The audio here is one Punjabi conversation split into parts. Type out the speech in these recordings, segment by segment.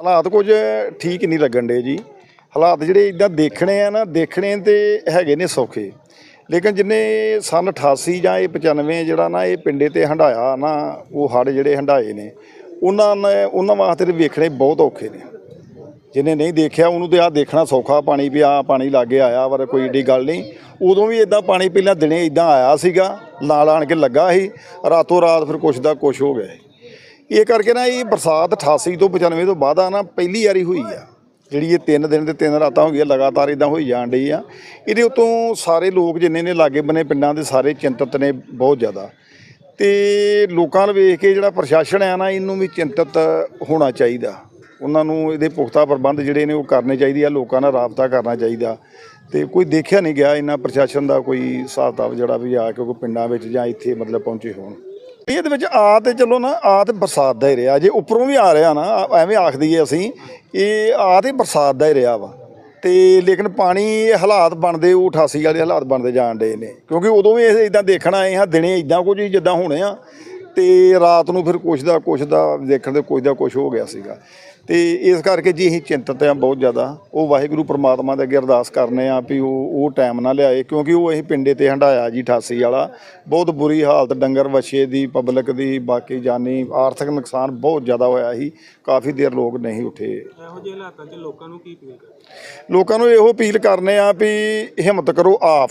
ਹਾਲਾਤ ਕੁਝ ਠੀਕ ਨਹੀਂ ਲੱਗਣ ਡੇ ਜੀ। ਹਾਲਾਤ ਜਿਹੜੇ ਇਦਾਂ ਦੇਖਣੇ ਆ ਨਾ, ਦੇਖਣੇ ਤੇ ਹੈਗੇ ਨੇ ਸੌਖੇ। ਲੇਕਿਨ ਜਿੰਨੇ ਸਨ 88 ਜਾਂ ਇਹ 95 ਜਿਹੜਾ ਨਾ, ਇਹ ਪਿੰਡੇ ਤੇ ਹੰਡਾਇਆ ਨਾ, ਉਹ ਹੜ ਜਿਹੜੇ ਹੰਡਾਏ ਨੇ, ਉਹਨਾਂ ਨੇ, ਉਹਨਾਂ ਵਾਸਤੇ ਵੇਖਣੇ ਬਹੁਤ ਔਖੇ ਨੇ। ਜਿਹਨੇ ਨਹੀਂ ਦੇਖਿਆ, ਉਹਨੂੰ ਤੇ ਆ ਦੇਖਣਾ ਸੌਖਾ, ਪਾਣੀ ਵੀ ਆ ਪਾਣੀ ਲਾਗੇ ਆਇਆ ਪਰ ਕੋਈ ਏਡੀ ਗੱਲ ਨਹੀਂ। ਉਦੋਂ ਵੀ ਇਦਾਂ ਪਾਣੀ ਪਹਿਲਾਂ ਦਿਨੇ ਇਦਾਂ ਆਇਆ ਸੀਗਾ, ਨਾਲ ਆਣ ਕੇ ਲੱਗਾ ਸੀ, ਰਾਤੋਂ ਰਾਤ ਫਿਰ ਕੁਛ ਦਾ ਕੁਛ ਹੋ ਗਿਆ ਸੀ। ਇਹ ਕਰਕੇ ਨਾ ਇਹ ਬਰਸਾਤ 88 ਤੋਂ 95 ਤੋਂ ਬਾਅਦ ਆ ਨਾ, ਪਹਿਲੀ ਵਾਰੀ ਹੋਈ ਆ। ਜਿਹੜੀ ਇਹ ਤਿੰਨ ਦਿਨ ਤੇ ਤਿੰਨ ਰਾਤਾਂ ਹੋ ਗਈਆਂ, ਲਗਾਤਾਰ ਇਦਾਂ ਹੋਈ ਜਾਣ ਡਈ ਆ। ਇਹਦੇ ਉਤੋਂ ਸਾਰੇ ਲੋਕ ਜਿੰਨੇ ਨੇ ਲਾਗੇ ਬਨੇ ਪਿੰਡਾਂ ਦੇ ਸਾਰੇ ਚਿੰਤਤ ਨੇ ਬਹੁਤ ਜ਼ਿਆਦਾ। ਤੇ ਲੋਕਾਂ ਨੂੰ ਵੇਖ ਕੇ ਜਿਹੜਾ ਪ੍ਰਸ਼ਾਸਨ ਆ ਨਾ, ਇਹਨੂੰ ਵੀ ਚਿੰਤਤ ਹੋਣਾ ਚਾਹੀਦਾ। ਉਹਨਾਂ ਨੂੰ ਇਹਦੇ ਪੁਖਤਾ ਪ੍ਰਬੰਧ ਜਿਹੜੇ ਨੇ ਉਹ ਕਰਨੇ ਚਾਹੀਦੇ ਆ, ਲੋਕਾਂ ਨਾਲ ਰਾਬਤਾ ਕਰਨਾ ਚਾਹੀਦਾ। ਤੇ ਕੋਈ ਦੇਖਿਆ ਨਹੀਂ ਗਿਆ ਇਹਨਾਂ ਪ੍ਰਸ਼ਾਸਨ ਦਾ ਕੋਈ ਹਿਸਾਬ ਕਿਤਾਬ ਜਿਹੜਾ ਵੀ ਆ ਕੇ ਕੋਈ ਪਿੰਡਾਂ ਵਿੱਚ ਜਾਂ ਇੱਥੇ ਮਤਲਬ ਪਹੁੰਚੇ ਹੋਣ। ਇਹਦੇ ਵਿੱਚ ਆ ਤੇ ਚਲੋ ਨਾ, ਆ ਤੇ ਬਰਸਾਤ ਦਾ ਹੀ ਰਿਹਾ। ਜੇ ਉੱਪਰੋਂ ਵੀ ਆ ਰਿਹਾ ਨਾ ਐਵੇਂ ਆਖਦੀ ਦਈਏ ਅਸੀਂ ਇਹ ਆ ਤੇ ਬਰਸਾਤ ਦਾ ਹੀ ਰਿਹਾ ਵਾ। ਤੇ ਲੇਕਿਨ ਪਾਣੀ ਇਹ ਹਾਲਾਤ ਬਣਦੇ, ਉਹ 88 ਵਾਲੇ ਹਾਲਾਤ ਬਣਦੇ ਜਾਣ ਡੇ ਨੇ। ਕਿਉਂਕਿ ਉਦੋਂ ਵੀ ਇਹ ਇਦਾਂ ਦੇਖਣ ਆਏ ਹਾਂ, ਦਿਨੇ ਇਦਾਂ ਕੁਝ ਜਿੱਦਾਂ ਹੋਣੇ ਆ। ਤੇ ਰਾਤ ਨੂੰ ਫਿਰ ਕੁਛ ਦਾ ਕੁਛ ਦਾ ਦੇਖਣ ਦੇ ਕੁਛ ਦਾ ਕੁਛ ਹੋ ਗਿਆ ਸੀਗਾ। ਤੇ ਇਸ ਕਰਕੇ ਜੀ ਅਸੀਂ ਚਿੰਤਤ ਆ ਬਹੁਤ ਜ਼ਿਆਦਾ। ਉਹ ਵਾਹਿਗੁਰੂ ਪ੍ਰਮਾਤਮਾ ਦੇ ਅੱਗੇ ਅਰਦਾਸ ਕਰਨੇ ਆ ਵੀ ਉਹ ਉਹ ਟਾਈਮ ਨਾ ਲਿਆਏ ਕਿਉਂਕਿ ਉਹ ਅਸੀਂ ਪਿੰਡੇ ਤੇ ਹੰਡਾਇਆ ਜੀ 88 ਵਾਲਾ। ਬਹੁਤ ਬੁਰੀ ਹਾਲਤ ਡੰਗਰ ਵਛੇ ਦੀ ਪਬਲਿਕ ਦੀ ਬਾਕੀ ਜਾਨੀ ਆਰਥਿਕ ਨੁਕਸਾਨ ਬਹੁਤ ਜ਼ਿਆਦਾ ਹੋਇਆ ਸੀ। ਕਾਫੀ ਦੇਰ ਲੋਕ ਨਹੀਂ ਉੱਠੇ। ਇਹੋ ਜਿਹੇ ਹਾਲਾਤਾਂ 'ਚ ਲੋਕਾਂ ਨੂੰ ਕੀ ਅਪੀਲ ਕਰਦੇ? ਲੋਕਾਂ ਨੂੰ ਇਹੋ ਅਪੀਲ ਕਰਨੇ ਆ ਵੀ ਹਿੰਮਤ ਕਰੋ ਆਪ।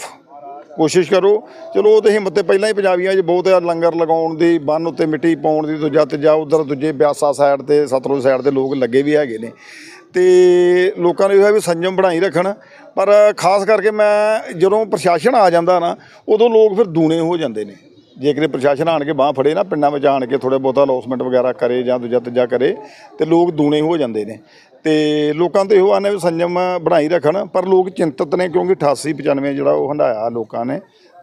ਕੋਸ਼ਿਸ਼ ਕਰੋ। ਚਲੋ, ਉਹ ਤੇ ਹਿੰਮਤ ਤੇ ਪਹਿਲਾਂ ਹੀ ਪੰਜਾਬੀਆਂ 'ਚ ਬਹੁਤ ਆ ਲੰਗਰ ਲਗਾਉਣ ਦੀ, ਬੰਨ ਉੱਤੇ ਮਿੱਟੀ ਪਾਉਣ ਦੀ, ਦੂਜਾ ਤੇ ਜਾ ਉਧਰ ਦੂਜੇ ਬਿਆਸਾ ਸਾਈਡ ਤੇ, ਸਤਲੁਜ ਸਾਈਡ ਤੇ ਲੋਕ ਲੱਗੇ ਵੀ ਹੈਗੇ ਨੇ। ਤੇ ਲੋਕਾਂ ਨੂੰ ਇਹ ਹੈ ਵੀ ਸੰਜਮ ਬਣਾਈ ਰੱਖਣ। ਪਰ ਖਾਸ ਕਰਕੇ ਮੈਂ ਜਦੋਂ ਪ੍ਰਸ਼ਾਸਨ ਆ ਜਾਂਦਾ ਨਾ, ਉਦੋਂ ਲੋਕ ਫਿਰ ਦੂਣੇ ਹੋ ਜਾਂਦੇ ਨੇ। ਜੇ ਕਿਤੇ ਪ੍ਰਸ਼ਾਸਨ ਆਣ ਕੇ ਬਾਹ ਫੜੇ ਨਾ, ਪਿੰਡਾਂ ਵਿੱਚ ਆਣ ਕੇ ਥੋੜੇ ਬਹੁਤਾ ਲੌਸਮੈਂਟ ਵਗੈਰਾ ਕਰੇ ਜਾਂ ਦੂਜਾ ਤੀਜਾ ਕਰੇ, ਤੇ ਲੋਕ ਦੂਣੇ ਹੋ ਜਾਂਦੇ ਨੇ। ਤੇ ਲੋਕਾਂ ਤੋਂ ਇਹੋ ਆਨੇ ਵੀ ਸੰਜਮ ਬਣਾਈ ਰੱਖਣ, ਪਰ ਲੋਕ ਚਿੰਤਤ ਨੇ ਕਿਉਂਕਿ 88 95 ਜਿਹੜਾ ਉਹ ਹੰਡਾਇਆ ਲੋਕਾਂ ਨੇ।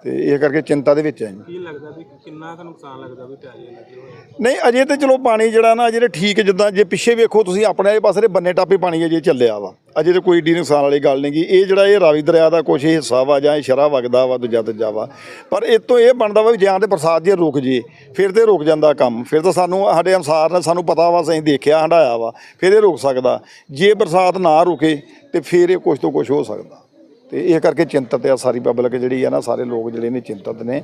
ਤੇ ਇਹ ਕਰਕੇ ਚਿੰਤਾ ਦੇ ਵਿੱਚ ਹੈ ਜੀ। ਕੀ ਲੱਗਦਾ ਵੀ ਕਿੰਨਾ ਕੁ ਨੁਕਸਾਨ ਲੱਗਦਾ ਵੀ ਪਿਆਜ਼ੇ ਲੱਗੇ ਹੋਏ ਨਹੀਂ ਅਜੇ ਤੇ ਚਲੋ ਪਾਣੀ ਜਿਹੜਾ ਨਾ ਤੇ ਠੀਕ ਜਿੱਦਾਂ ਜੇ ਪਿੱਛੇ ਵੇਖੋ ਤੁਸੀਂ ਆਪਣੇ ਵਾਲੇ ਪਾਸੇ ਦੇ ਬੰਨੇ ਟਾਪੇ ਪਾਣੀ ਅਜੇ ਚੱਲਿਆ ਵਾ। ਅਜੇ ਤੇ ਕੋਈ ਏਡੀ ਨੁਕਸਾਨ ਵਾਲੀ ਗੱਲ ਨਹੀਂ ਗੀ। ਇਹ ਜਿਹੜਾ ਇਹ ਰਾਵੀ ਦਰਿਆ ਦਾ ਕੁਛ ਹਿੱਸਾ ਵਾ ਜਾਂ ਇਹ ਸ਼ਰਾ ਵਗਦਾ ਵਾ ਦੂਜਾ ਤੀਜਾ ਵਾ। ਪਰ ਇਹ ਤੋਂ ਇਹ ਬਣਦਾ ਵਾ ਵੀ ਜਾਂ ਤੇ ਬਰਸਾਤ ਜੇ ਰੁਕ ਜੇ ਫਿਰ ਤੇ ਰੁਕ ਜਾਂਦਾ ਕੰਮ। ਫਿਰ ਤਾਂ ਸਾਨੂੰ ਸਾਡੇ ਅਨਸਾਰ ਨਾਲ ਸਾਨੂੰ ਪਤਾ ਵਾ ਅਸੀਂ ਦੇਖਿਆ ਹੰਡਾਇਆ ਵਾ। ਫਿਰ ਇਹ ਰੁਕ ਸਕਦਾ। ਜੇ ਬਰਸਾਤ ਨਾ ਰੁਕੇ ਤੇ ਫਿਰ ਇਹ ਕੁਛ ਤੋਂ ਕੁਛ ਹੋ ਸਕਦਾ। ਤੇ ਇਹ ਕਰਕੇ ਚਿੰਤਤ ਆ ਸਾਰੀ ਪਬਲਿਕ ਜਿਹੜੀ ਆ ਨਾ, ਸਾਰੇ ਲੋਕ ਜਿਹੜੇ ਨੇ ਚਿੰਤਤ ਨੇ।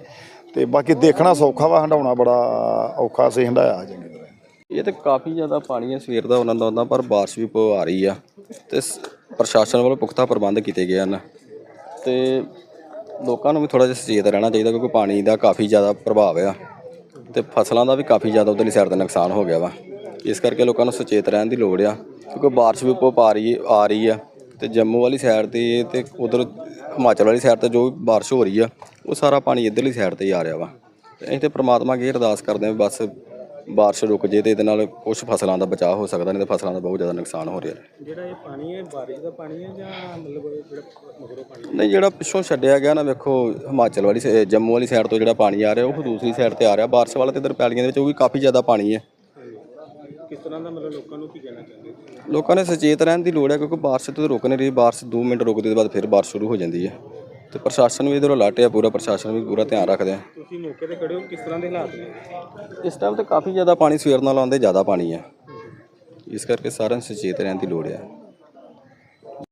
ਤੇ ਬਾਕੀ ਦੇਖਣਾ ਸੌਖਾ ਵਾ ਹੰਡਾਉਣਾ ਬੜਾ ਔਖਾ ਸੀ ਹੰਡਾਇਆ ਚੰਗੀ ਤਰ੍ਹਾਂ। ਇਹ ਤੇ ਕਾਫੀ ਜ਼ਿਆਦਾ ਪਾਣੀ ਹੈ ਸਵੇਰ ਦਾ ਉਹਨਾਂ ਦਾ ਆਉਂਦਾ ਪਰ ਬਾਰਿਸ਼ ਵੀ ਬਹੁਤ ਆ ਰਹੀ ਆ। ਤੇ ਪ੍ਰਸ਼ਾਸਨ ਵੱਲੋਂ ਪੁਖਤਾ ਪ੍ਰਬੰਧ ਕੀਤੇ ਗਏ ਹਨ। ਤੇ ਲੋਕਾਂ ਨੂੰ ਵੀ ਥੋੜਾ ਜਿਹਾ ਸੁਚੇਤ ਰਹਿਣਾ ਚਾਹੀਦਾ, ਕਿਉਂਕਿ ਪਾਣੀ ਦਾ ਕਾਫੀ ਜ਼ਿਆਦਾ ਪ੍ਰਭਾਵ ਆ। ਤੇ ਫਸਲਾਂ ਦਾ ਵੀ ਕਾਫੀ ਜ਼ਿਆਦਾ ਉਧਰਲੀ ਸਾਈਡ ਦਾ ਨੁਕਸਾਨ ਹੋ ਗਿਆ ਵਾ। ਇਸ ਕਰਕੇ ਲੋਕਾਂ ਨੂੰ ਸੁਚੇਤ ਰਹਿਣ ਦੀ ਲੋੜ ਆ, ਕਿਉਂਕਿ ਬਾਰਿਸ਼ ਵੀ ਪੋ ਪਾ ਰਹੀ, ਆ ਰਹੀ ਆ। ਤੇ ਜੰਮੂ ਵਾਲੀ ਸਾਈਡ ਤੇ ਤੇ ਉਧਰ ਹਿਮਾਚਲ ਵਾਲੀ ਸਾਈਡ ਤੇ ਜੋ ਵੀ ਬਾਰਿਸ਼ ਹੋ ਰਹੀ ਆ ਉਹ ਸਾਰਾ ਪਾਣੀ ਇੱਧਰਲੀ ਸਾਈਡ ਤੇ ਹੀ ਆ ਰਿਹਾ ਵਾ। ਤੇ ਅਸੀਂ ਤੇ ਪ੍ਰਮਾਤਮਾ ਅੱਗੇ ਅਰਦਾਸ ਕਰਦੇ ਹਾਂ ਵੀ ਬਸ ਬਾਰਿਸ਼ ਰੁਕ ਜੇ ਤੇ ਇਹਦੇ ਨਾਲ ਕੁਝ ਫਸਲਾਂ ਦਾ ਬਚਾਅ ਹੋ ਸਕਦਾ ਨਹੀਂ ਤਾਂ ਫਸਲਾਂ ਦਾ ਬਹੁਤ ਜ਼ਿਆਦਾ ਨੁਕਸਾਨ ਹੋ ਰਿਹਾ। ਜਿਹੜਾ ਇਹ ਪਾਣੀ ਹੈ ਬਾਰਿਸ਼ ਦਾ ਪਾਣੀ ਹੈ ਜਾਂ ਮਤਲਬ ਇਹ ਜਿਹੜਾ ਮਗਰੋਂ ਪਾਣੀ ਨਹੀਂ ਜਿਹੜਾ ਪਿੱਛੋਂ ਛੱਡਿਆ ਗਿਆ ਨਾ ਵੇਖੋ ਹਿਮਾਚਲ ਵਾਲੀ ਜੰਮੂ ਵਾਲੀ ਸਾਈਡ ਤੋਂ ਜਿਹੜਾ ਪਾਣੀ ਆ ਰਿਹਾ ਉਹ ਦੂਸਰੀ ਸਾਈਡ ਤੇ ਆ ਰਿਹਾ। ਬਾਰਿਸ਼ ਵਾਲਾ ਤੇ ਇਧਰ ਪੈਲੀਆਂ ਦੇ ਵਿੱਚ ਉਹ ਵੀ ਕਾਫੀ ਜ਼ਿਆਦਾ ਪਾਣੀ ਹੈ। ਤਰ੍ਹਾਂ ਦਾ ਮਤਲਬ ਲੋਕਾਂ ਨੂੰ ਕੀ ਕਹਿਣਾ ਚਾਹੁੰਦੇ ਹੋ? ਲੋਕਾਂ ਨੇ ਸੁਚੇਤ ਰਹਿਣ ਦੀ ਲੋੜ ਹੈ ਕਿਉਂਕਿ ਬਾਰਿਸ਼ ਤੇ ਰੁਕ ਨਹੀਂ ਰਹੀ ਬਾਰਿਸ਼ 2 ਮਿੰਟ ਰੁਕਦੀ ਤੋਂ ਬਾਅਦ ਫਿਰ ਬਾਰਿਸ਼ ਸ਼ੁਰੂ ਹੋ ਜਾਂਦੀ ਹੈ। ਤੇ ਪ੍ਰਸ਼ਾਸਨ ਵੀ ਇਧਰੋਂ ਲਾਟਿਆ ਪੂਰਾ ਪ੍ਰਸ਼ਾਸਨ ਵੀ ਪੂਰਾ ਧਿਆਨ ਰੱਖਦੇ ਆ। ਤੁਸੀਂ ਮੌਕੇ ਤੇ ਖੜੇ ਹੋ ਕਿਸ ਤਰ੍ਹਾਂ ਦੇ ਹਾਲਾਤ ਨੇ? ਇਸ ਟਾਈਮ ਤੇ ਕਾਫੀ ਜ਼ਿਆਦਾ ਪਾਣੀ ਸਵੇਰ ਨਾਲ ਆਉਂਦੇ ਜ਼ਿਆਦਾ ਪਾਣੀ ਹੈ। ਇਸ ਕਰਕੇ ਸਾਰਿਆਂ ਨੂੰ ਸੁਚੇਤ ਰਹਿਣ ਦੀ ਲੋੜ ਹੈ।